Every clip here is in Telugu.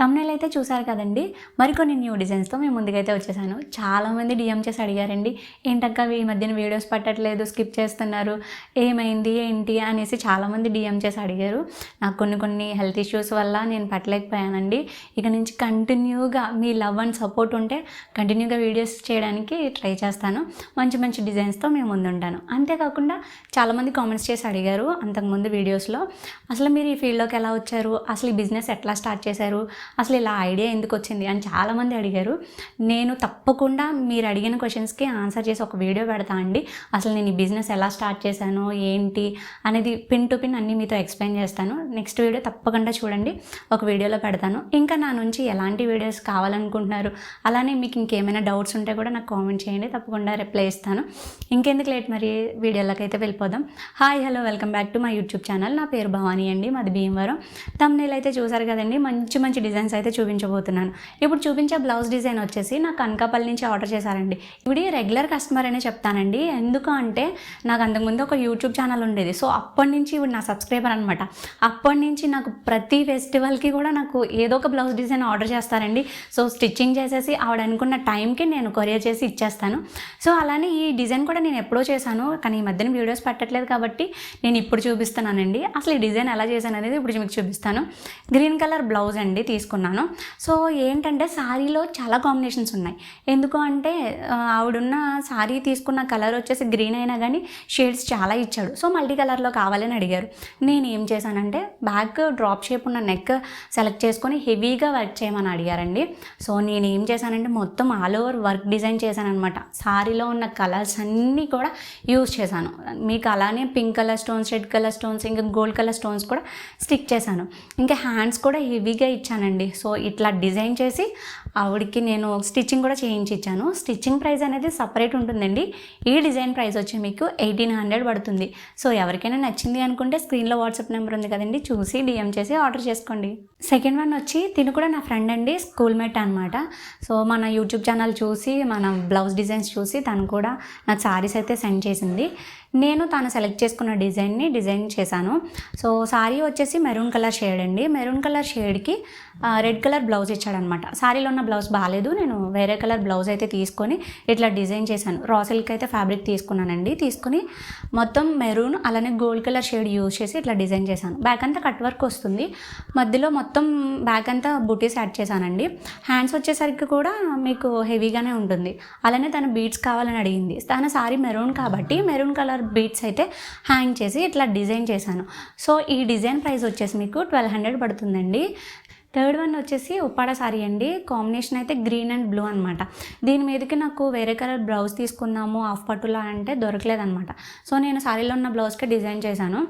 తమ్నేల్ అయితే చూసారు కదండి. మరికొన్ని న్యూ డిజైన్స్తో మేము ముందుకైతే వచ్చేసాను. చాలామంది డిఎం చేసి అడిగారండి. ఏంటక్క ఈ మధ్యన వీడియోస్ పట్టట్లేదు స్కిప్ చేస్తున్నారు. ఏమైంది ఏంటి అనేసి చాలామంది డిఎం చేసి అడిగారు. నాకు కొన్ని కొన్ని హెల్త్ ఇష్యూస్ వల్ల నేను పట్టలేకపోయానండి. ఇక నుంచి కంటిన్యూగా మీ లవ్ అండ్ సపోర్ట్ ఉంటే కంటిన్యూగా వీడియోస్ చేయడానికి ట్రై చేస్తాను. మంచి మంచి డిజైన్స్తో మేము ముందుంటాను. అంతేకాకుండా చాలామంది కామెంట్స్ చేసి అడిగారు అంతకుముందు వీడియోస్లో అసలు మీరు ఈ ఫీల్డ్లోకి ఎలా వచ్చారు? అసలు ఈ బిజినెస్ ఎట్లా స్టార్ట్ చేశారు? అసలు ఇలా ఐడియా ఎందుకు వచ్చింది అని చాలామంది అడిగారు. నేను తప్పకుండా మీరు అడిగిన క్వశ్చన్స్కి ఆన్సర్ చేసి ఒక వీడియో పెడతా అండి. అసలు నేను ఈ బిజినెస్ ఎలా స్టార్ట్ చేశాను? ఏంటి? అనేది పిన్ టు పిన్ అన్నీ మీతో ఎక్స్ప్లెయిన్ చేస్తాను. నెక్స్ట్ వీడియో తప్పకుండా చూడండి. ఒక వీడియోలో పెడతాను. ఇంకా నా నుంచి ఎలాంటి వీడియోస్ కావాలనుకుంటున్నారు? అలానే మీకు ఇంకేమైనా డౌట్స్ ఉంటే కూడా నాకు కామెంట్ చేయండి. తప్పకుండా రిప్లై ఇస్తాను. ఇంకెందుకు లేట్ మరి? వీడియోలోకి అయితే వెళ్ళిపోదాం. Hi hello welcome back to my YouTube channel నా పేరు భవానీ అండి. మాది భీమవరం. తమ్నేల్ అయితే చూసారు కదండి. మంచి మంచి డిజైన్ డిజైన్స్ అయితే చూపించబోతున్నాను. ఇప్పుడు చూపించే బ్లౌజ్ డిజైన్ వచ్చేసి నాకు అనకాపల్లి నుంచి ఆర్డర్ చేశారండి. ఇవి రెగ్యులర్ కస్టమర్ అనే చెప్తానండి. ఎందుకు అంటే నాకు అంతకుముందు ఒక యూట్యూబ్ ఛానల్ ఉండేది. సో అప్పటి నుంచి ఇప్పుడు నా సబ్స్క్రైబర్ అనమాట అప్పటి నుంచి నాకు ప్రతి ఫెస్టివల్కి కూడా నాకు ఏదో ఒక బ్లౌజ్ డిజైన్ ఆర్డర్ చేస్తారండి. సో స్టిచ్చింగ్ చేసేసి ఆవిడ అనుకున్న టైంకి నేను కొరియర్ చేసి ఇచ్చేస్తాను. సో అలానే ఈ డిజైన్ కూడా నేను ఎప్పుడో చేశాను. కానీ ఈ మధ్యన వీడియోస్ పెట్టట్లేదు కాబట్టి నేను ఇప్పుడు చూపిస్తున్నానండి. అసలు ఈ డిజైన్ ఎలా చేశాను అనేది ఇప్పుడు మీకు చూపిస్తాను. గ్రీన్ కలర్ బ్లౌజ్ అండి తీసుకున్నాను. సో ఏంటంటే శారీలో చాలా కాంబినేషన్స్ ఉన్నాయి. ఎందుకు అంటే ఆవిడున్న శారీ తీసుకున్న కలర్ వచ్చేసి గ్రీన్ అయినా కానీ షేడ్స్ చాలా ఇచ్చాడు. సో మల్టీ కలర్లో కావాలని అడిగారు. నేను ఏం చేశానంటే బ్యాక్ డ్రాప్ షేప్ ఉన్న నెక్ సెలెక్ట్ చేసుకొని హెవీగా వర్క్ చేయమని అడిగారండి. సో నేను ఏం చేశానంటే మొత్తం ఆల్ ఓవర్ వర్క్ డిజైన్ చేశాను అనమాట శారీలో ఉన్న కలర్స్ అన్నీ కూడా యూజ్ చేశాను. మీకు అలానే pink colour stones red colour stones ఇంకా గోల్డ్ కలర్ స్టోన్స్ కూడా స్టిక్ చేశాను. ఇంకా హ్యాండ్స్ కూడా హెవీగా ఇచ్చానండి. సో ఇట్లా డిజైన్ చేసి ఆవిడకి నేను స్టిచ్చింగ్ కూడా చేయించి ఇచ్చాను స్టిచ్చింగ్ ప్రైస్ అనేది సపరేట్ ఉంటుందండి. ఈ డిజైన్ ప్రైస్ వచ్చి మీకు ఎయిటీన్ హండ్రెడ్ పడుతుంది. సో ఎవరికైనా నచ్చింది అనుకుంటే స్క్రీన్లో వాట్సాప్ నెంబర్ ఉంది కదండి చూసి డిఎం చేసి ఆర్డర్ చేసుకోండి. సెకండ్ వన్ వచ్చి తిను కూడా నా ఫ్రెండ్ అండి స్కూల్ మేట్ అనమాట సో మన యూట్యూబ్ ఛానల్ చూసి మన బ్లౌజ్ డిజైన్స్ చూసి తను కూడా నాకు సారీస్ అయితే సెండ్ చేసింది. నేను తాను సెలెక్ట్ చేసుకున్న డిజైన్ని డిజైన్ చేశాను. సో సారీ వచ్చేసి మెరూన్ కలర్ షేడ్ అండి. మెరూన్ కలర్ షేడ్కి రెడ్ కలర్ బ్లౌజ్ ఇచ్చాడనమాట. సారీలో ఉన్న బ్లౌజ్ బాగాలేదు నేను వేరే కలర్ బ్లౌజ్ అయితే తీసుకొని ఇట్లా డిజైన్ చేశాను. రా సిల్క్ అయితే ఫ్యాబ్రిక్ తీసుకున్నానండి. తీసుకుని మొత్తం మెరూన్ అలానే గోల్డ్ కలర్ షేడ్ యూజ్ చేసి ఇట్లా డిజైన్ చేశాను. బ్యాక్ అంతా కట్ వర్క్ వస్తుంది. మధ్యలో మొత్తం బ్యాక్ అంతా బుటీస్ యాడ్ చేశానండి. హ్యాండ్స్ వచ్చేసరికి కూడా మీకు హెవీగానే ఉంటుంది. అలానే తన బీట్స్ కావాలని అడిగింది. తన సారీ మెరూన్ కాబట్టి మెరూన్ కలర్ బీట్స్ అయితే హ్యాంగ్ చేసి ఇట్లా డిజైన్ చేశాను. సో ఈ డిజైన్ ప్రైస్ వచ్చేసి మీకు ట్వెల్వ్ హండ్రెడ్ పడుతుందండి. థర్డ్ వన్ వచ్చేసి ఉప్పాడ సారీ అండి. కాంబినేషన్ అయితే గ్రీన్ అండ్ బ్లూ అనమాట దీని మీదకి నాకు వేరే కలర్ బ్లౌజ్ తీసుకుందాము ఆఫ్ పట్టులా అంటే దొరకలేదనమాట సో నేను సారీలో ఉన్న బ్లౌజ్కి డిజైన్ చేశాను.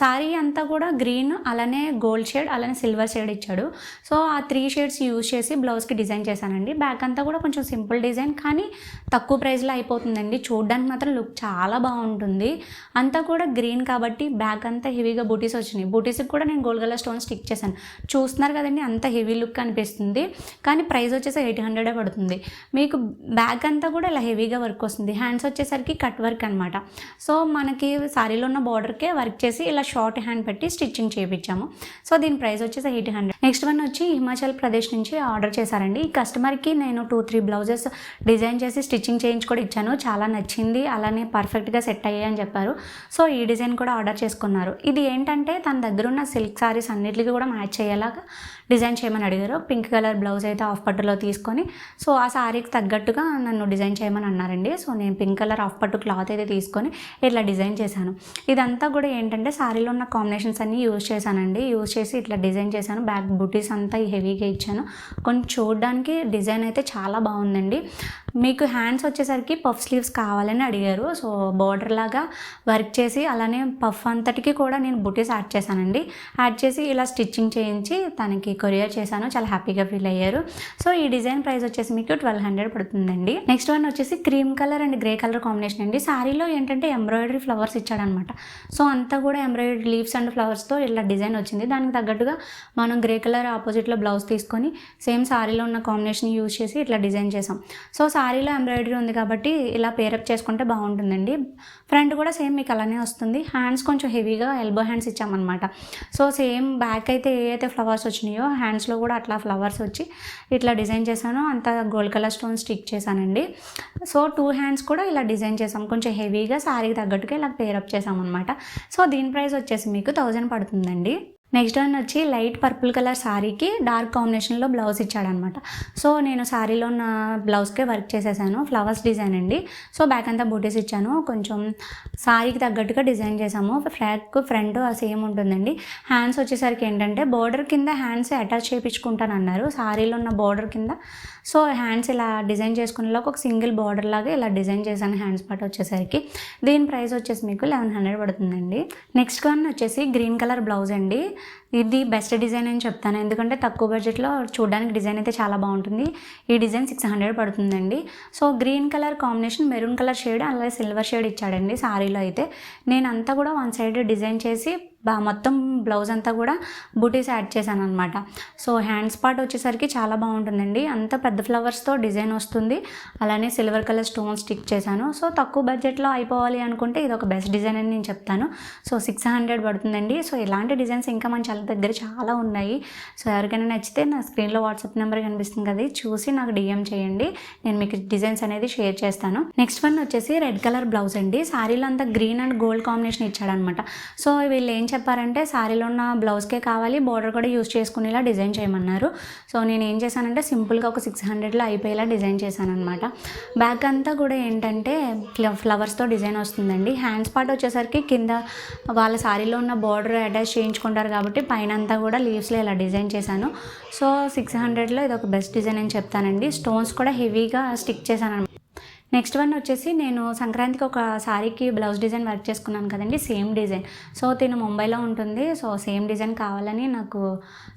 సారీ అంతా కూడా గ్రీన్ అలానే గోల్డ్ షేడ్ అలానే సిల్వర్ షేడ్ ఇచ్చాడు. సో ఆ త్రీ షేడ్స్ యూజ్ చేసి బ్లౌజ్కి డిజైన్ చేశానండి. బ్యాక్ అంతా కూడా కొంచెం సింపుల్ డిజైన్ కానీ తక్కువ ప్రైస్లో అయిపోతుందండి. చూడడానికి మాత్రం లుక్ చాలా బాగుంటుంది. అంతా కూడా గ్రీన్ కాబట్టి బ్యాక్ అంతా హెవీగా బూటీస్ వచ్చినాయి. బూటీస్కి కూడా నేను గోల్డ్ కలర్ స్టోన్ స్టిక్ చేశాను. చూస్తున్నారు కదండి అంత హెవీ లుక్ అనిపిస్తుంది కానీ ప్రైస్ వచ్చేసి ఎయిట్ హండ్రెడే పడుతుంది. మీకు బ్యాక్ అంతా కూడా ఇలా హెవీగా వర్క్ వస్తుంది. హ్యాండ్స్ వచ్చేసరికి కట్ వర్క్ అనమాట సో మనకి సారీలో ఉన్న బార్డర్కే వర్క్ చేసి ఇలా షార్ట్ హ్యాండ్ పెట్టి స్టిచ్చింగ్ చేయించాము సో దీని ప్రైస్ వచ్చేసి ఎయిట్ హండ్రెడ్ నెక్స్ట్ వన్ వచ్చి హిమాచల్ ప్రదేశ్ నుంచి ఆర్డర్ చేశారండి. ఈ కస్టమర్కి నేను టూ త్రీ బ్లౌజెస్ డిజైన్ చేసి స్టిచ్చింగ్ చేయించి కూడా ఇచ్చాను. చాలా నచ్చింది. అలానే పర్ఫెక్ట్గా సెట్ అయ్యాయి అని చెప్పారు. సో ఈ డిజైన్ కూడా ఆర్డర్ చేసుకున్నారు. ఇది ఏంటంటే తన దగ్గర ఉన్న సిల్క్ సారీస్ అన్నిటికీ కూడా మ్యాచ్ అయ్యేలాగా డిజైన్ చేయమని అడిగారు. పింక్ కలర్ బ్లౌజ్ అయితే ఆఫ్ పట్టులో తీసుకొని సో ఆ శారీకి తగ్గట్టుగా నన్ను డిజైన్ చేయమని అన్నారండి. సో నేను పింక్ కలర్ ఆఫ్ పట్టు క్లాత్ అయితే తీసుకొని ఇట్లా డిజైన్ చేశాను. ఇదంతా కూడా ఏంటంటే శారీలో ఉన్న కాంబినేషన్స్ అన్నీ యూజ్ చేశానండి. యూజ్ చేసి ఇట్లా డిజైన్ చేశాను. బ్యాక్ బుటీస్ అంతా హెవీగా ఇచ్చాను. కొంచెం చూడడానికి డిజైన్ అయితే చాలా బాగుందండి. మీకు హ్యాండ్స్ వచ్చేసరికి పఫ్ స్లీవ్స్ కావాలని అడిగారు. సో బార్డర్ లాగా వర్క్ చేసి అలానే పఫ్ అంతటికి కూడా నేను బుటీస్ యాడ్ చేశానండి. యాడ్ చేసి ఇలా స్టిచ్చింగ్ చేయించి తనకి కొరియర్ చేశాను. చాలా హ్యాపీగా ఫీల్ అయ్యారు. సో ఈ డిజైన్ ప్రైస్ వచ్చేసి మీకు ట్వెల్వ్ హండ్రెడ్ పడుతుందండి. నెక్స్ట్ వన్ వచ్చేసి cream colour and grey colour combination అండి. శారీలో ఏంటంటే ఎంబ్రాయిడరీ ఫ్లవర్స్ ఇచ్చాడనమాట. సో అంతా కూడా ఎంబ్రాయిడరీ లీవ్స్ అండ్ ఫ్లవర్స్తో ఇలా డిజైన్ వచ్చింది. దానికి తగ్గట్టుగా మనం గ్రే కలర్ ఆపోజిట్లో బ్లౌజ్ తీసుకొని సేమ్ శారీలో ఉన్న కాంబినేషన్ యూజ్ చేసి ఇట్లా డిజైన్ చేసాం సో శారీలో ఎంబ్రాయిడరీ ఉంది కాబట్టి ఇలా పేరప్ చేసుకుంటే బాగుంటుందండి. ఫ్రంట్ కూడా సేమ్ మీకు అలానే వస్తుంది. హ్యాండ్స్ కొంచెం హెవీగా ఎల్బో హ్యాండ్స్ ఇచ్చామన్నమాట సో సేమ్ బ్యాక్ అయితే ఏ అయితే ఫ్లవర్స్ వచ్చినాయి హ్యాండ్స్లో కూడా అట్లా ఫ్లవర్స్ వచ్చి ఇట్లా డిజైన్ చేశాను. అంతా గోల్డ్ కలర్ స్టోన్ స్టిక్ చేశానండి. సో టూ హ్యాండ్స్ కూడా ఇలా డిజైన్ చేసాం కొంచెం హెవీగా శారీకి తగ్గట్టుగా ఇలా పేరప్ చేసామన్నమాట సో దీని ప్రైస్ వచ్చేసి మీకు థౌజండ్ పడుతుందండి. నెక్స్ట్ వన్ వచ్చి లైట్ పర్పుల్ కలర్ శారీకి డార్క్ కాంబినేషన్లో బ్లౌజ్ ఇచ్చాడనమాట సో నేను శారీలో ఉన్న బ్లౌజ్కే వర్క్ చేసేసాను. ఫ్లవర్స్ డిజైన్ అండి. సో బ్యాక్ అంతా బూటీస్ ఇచ్చాను. కొంచెం శారీకి తగ్గట్టుగా డిజైన్ చేసాము ఫ్రాక్ ఫ్రంట్ సేమ్ ఉంటుందండి. హ్యాండ్స్ వచ్చేసరికి ఏంటంటే బోర్డర్ కింద హ్యాండ్స్ అటాచ్ చేయించుకుంటాను అన్నారు శారీలో ఉన్న బోర్డర్ కింద. సో హ్యాండ్స్ ఇలా డిజైన్ చేసుకునేలోకి ఒక సింగిల్ బోర్డర్ లాగా ఇలా డిజైన్ చేశాను హ్యాండ్స్ పార్ట్ వచ్చేసరికి. దీని ప్రైస్ వచ్చేసి మీకు లెవెన్ హండ్రెడ్ పడుతుందండి. నెక్స్ట్ వన్ వచ్చేసి గ్రీన్ కలర్ బ్లౌజ్ అండి. ఇది బెస్ట్ డిజైన్ అని చెప్తాను. ఎందుకంటే తక్కువ బడ్జెట్లో చూడడానికి డిజైన్ అయితే చాలా బాగుంటుంది. ఈ డిజైన్ సిక్స్ హండ్రెడ్ పడుతుందండి. So green colour combination maroon colour shade అలాగే సిల్వర్ షేడ్ ఇచ్చాడండి సారీలో అయితే. నేను అంతా కూడా వన్ సైడ్ డిజైన్ చేసి మొత్తం బ్లౌజ్ అంతా కూడా బూటీస్ యాడ్ చేశాను అనమాట సో హ్యాండ్స్ పార్ట్ వచ్చేసరికి చాలా బాగుంటుందండి. అంత పెద్ద ఫ్లవర్స్తో డిజైన్ వస్తుంది. అలానే సిల్వర్ కలర్ స్టోన్ స్టిక్ చేశాను. సో తక్కువ బడ్జెట్లో అయిపోవాలి అనుకుంటే ఇది ఒక బెస్ట్ డిజైన్ అని నేను చెప్తాను. సో సిక్స్ హండ్రెడ్ పడుతుందండి. సో ఇలాంటి డిజైన్స్ ఇంకా మన చాలా దగ్గర చాలా ఉన్నాయి. సో ఎవరికైనా నచ్చితే నా స్క్రీన్లో వాట్సాప్ నెంబర్ కనిపిస్తుంది కదా చూసి నాకు డిఎం చేయండి. నేను మీకు డిజైన్స్ అనేది షేర్ చేస్తాను. నెక్స్ట్ వన్ వచ్చేసి రెడ్ కలర్ బ్లౌజ్ అండి. శారీలో అంతా గ్రీన్ అండ్ గోల్డ్ కాంబినేషన్ ఇచ్చాడనమాట సో వీళ్ళు ఏం చెప్పారంటే శారీలో ఉన్న బ్లౌజ్కే కావాలి బార్డర్ కూడా యూస్ చేసుకునేలా డిజైన్ చేయమన్నారు. సో నేను ఏం చేశానంటే సింపుల్గా ఒక సిక్స్ హండ్రెడ్లో అయిపోయేలా డిజైన్ చేశాను అనమాట బ్యాక్ అంతా కూడా ఏంటంటే ఫ్లవర్స్తో డిజైన్ వస్తుందండి. హ్యాండ్స్ పార్ట్ వచ్చేసరికి కింద వాళ్ళ శారీలో ఉన్న బార్డర్ అటాచ్ చేయించుకుంటారు కాబట్టి పైన అంతా కూడా లీవ్స్లో ఇలా డిజైన్ చేశాను. సో సిక్స్ హండ్రెడ్లో ఇది ఒక బెస్ట్ డిజైన్ అని చెప్తానండి. స్టోన్స్ కూడా హెవీగా స్టిక్ చేశాను నెక్స్ట్ వన్ వచ్చేసి నేను సంక్రాంతికి ఒక శారీకి బ్లౌజ్ డిజైన్ వర్క్ చేసుకున్నాను కదండి సేమ్ డిజైన్. సో తిను ముంబైలో ఉంటుంది. సో సేమ్ డిజైన్ కావాలని నాకు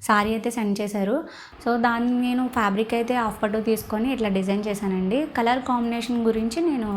శారీ అయితే సెండ్ చేశారు. సో దాన్ని నేను ఫ్యాబ్రిక్ అయితే ఆఫ్ పట్టు తీసుకొని ఇట్లా డిజైన్ చేశానండి. కలర్ కాంబినేషన్ గురించి నేను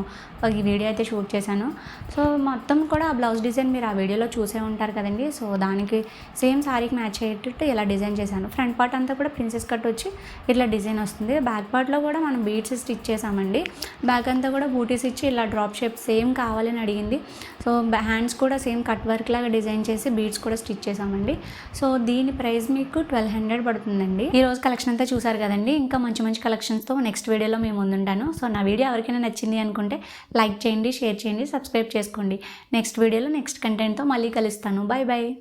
ఈ వీడియో అయితే షూట్ చేశాను. సో మొత్తం కూడా ఆ బ్లౌజ్ డిజైన్ మీరు ఆ వీడియోలో చూసే ఉంటారు కదండి. సో దానికి సేమ్ శారీకి మ్యాచ్ అయ్యేటట్టు ఇలా డిజైన్ చేశాను. ఫ్రంట్ పార్ట్ అంతా కూడా ప్రిన్సెస్ కట్ వచ్చి ఇట్లా డిజైన్ వస్తుంది. బ్యాక్ పార్ట్లో కూడా మనం బీడ్స్ స్టిచ్ చేసామండి బ్యాక్ అంతా కూడా బూటీస్ ఇచ్చి ఇలా డ్రాప్ షేప్ సేమ్ కావాలని అడిగింది. సో హ్యాండ్స్ కూడా సేమ్ కట్ వర్క్ లాగా డిజైన్ చేసి బీడ్స్ కూడా స్టిచ్ చేసామండి. సో దీని ప్రైస్ మీకు ట్వెల్వ్ హండ్రెడ్ పడుతుందండి. ఈ రోజు కలెక్షన్ అంతా చూసారు కదండి. ఇంకా మంచి మంచి కలెక్షన్స్తో నెక్స్ట్ వీడియోలో మేము ముందుంటాను. సో నా వీడియో ఎవరికైనా నచ్చింది అనుకుంటే లైక్ చేయండి షేర్ చేయండి సబ్స్క్రైబ్ చేసుకోండి. నెక్స్ట్ వీడియోలో నెక్స్ట్ కంటెంట్తో మళ్ళీ కలుస్తాను. Bye bye